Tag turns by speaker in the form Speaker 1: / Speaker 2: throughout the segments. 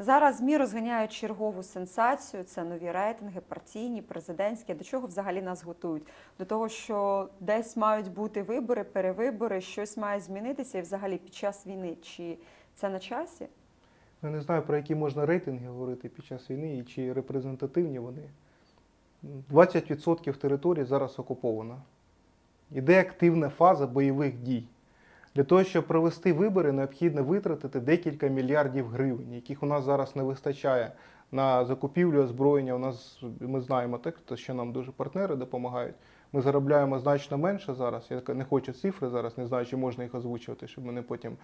Speaker 1: Зараз ЗМІ розганяють чергову сенсацію. Це нові рейтинги, партійні, президентські. До чого взагалі нас готують? До того, що десь мають бути вибори, перевибори, щось має змінитися, і взагалі під час війни. Чи це на часі?
Speaker 2: Я не знаю, про які можна рейтинги говорити під час війни і чи репрезентативні вони. 20% території зараз окуповано. Іде активна фаза бойових дій. Для того, щоб провести вибори, необхідно витратити декілька мільярдів гривень, яких у нас зараз не вистачає на закупівлю озброєння. У нас ми знаємо хто- що нам дуже партнери допомагають. Ми заробляємо значно менше зараз. Я не хочу цифри зараз, не знаю, чи можна їх озвучувати, щоб мене потім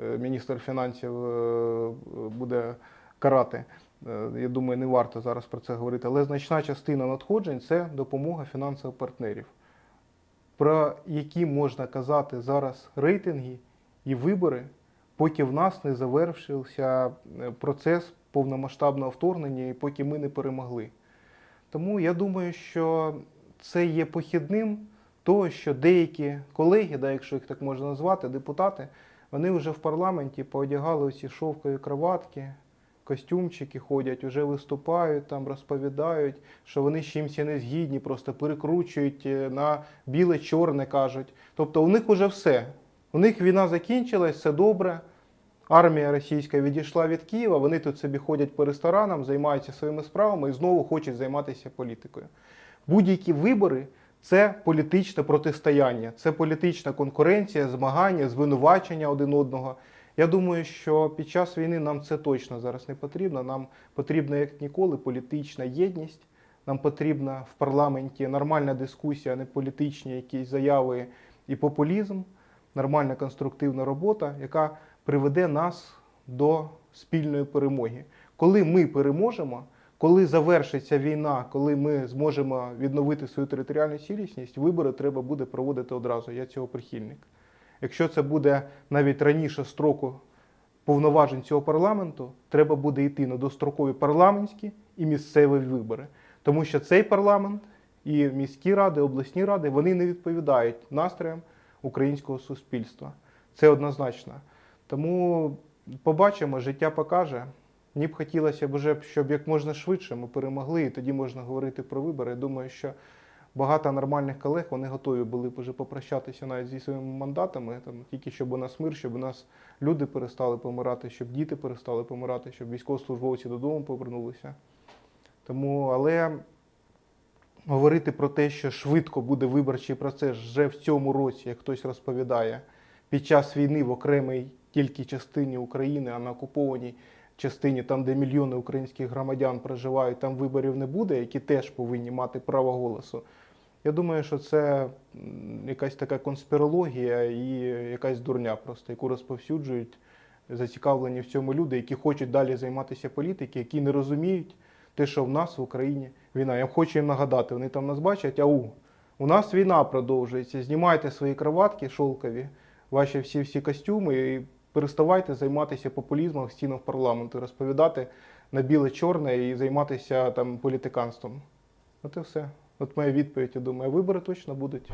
Speaker 2: е, міністр фінансів е, буде карати. Е, Я думаю, не варто зараз про це говорити. Але значна частина надходжень це допомога фінансових партнерів, про які можна казати зараз рейтинги і вибори, поки в нас не завершився е, процес повномасштабного вторгнення і поки ми не перемогли. Тому я думаю, що це є похідним того, що деякі колеги, да, якщо їх так можна назвати, депутати, вони вже в парламенті поодягали ці шовкові кроватки, костюмчики ходять, вже виступають, там розповідають, що вони з чимось не згідні, просто перекручують е, на біле-чорне кажуть. Тобто у них вже все. У них війна закінчилась, все добре. Армія російська відійшла від Києва, вони тут собі ходять по ресторанам, займаються своїми справами і знову хочуть займатися політикою. Будь-які вибори це політичне протистояння, це політична конкуренція, змагання, звинувачення один одного. Я думаю, що під час війни нам це точно зараз не потрібно. Нам потрібна як ніколи політична єдність. Нам потрібна в парламенті нормальна дискусія, а не політичні якісь заяви і популізм, нормальна конструктивна робота, яка приведе нас до спільної перемоги. Коли ми переможемо, коли завершиться війна, коли ми зможемо відновити свою територіальну цілісність, вибори треба буде проводити одразу. Я цього прихильник. Якщо це буде навіть раніше строку повноважень цього парламенту, треба буде йти на дострокові парламентські і місцеві вибори. Тому що цей парламент і міські ради, обласні ради вони не відповідають настроям українського суспільства. Це однозначно. Тому побачимо, життя покаже. Мені б хотілося б щоб як можна швидше ми перемогли, і тоді можна говорити про вибори. Я думаю, що багато нормальних колег вони готові були б вже попрощатися навіть зі своїми мандатами, там, тільки щоб у нас мир, щоб у нас люди перестали помирати, щоб діти перестали помирати, щоб військовослужбовці додому повернулися. Тому, але говорити про те, що швидко буде виборчий процес вже в цьому році, як хтось розповідає, під час війни в окремій тільки частині України, а на окупованій частині, там, де мільйони українських громадян проживають, там виборів не буде, які теж повинні мати право голосу. Я думаю, що це якась така конспірологія і якась дурня, просто яку розповсюджують зацікавлені в цьому люди, які хочуть далі займатися політикою, які не розуміють те, що в нас в Україні війна. Я хочу їм нагадати, вони там нас бачать, ау, у нас війна продовжується. Знімайте свої кроватки шовкові, ваші всі всі костюми і переставайте займатися популізмом в стінах парламенту, розповідати на біле-чорне і займатися там політиканством. От і все. От моя відповідь, я думаю, вибори точно будуть.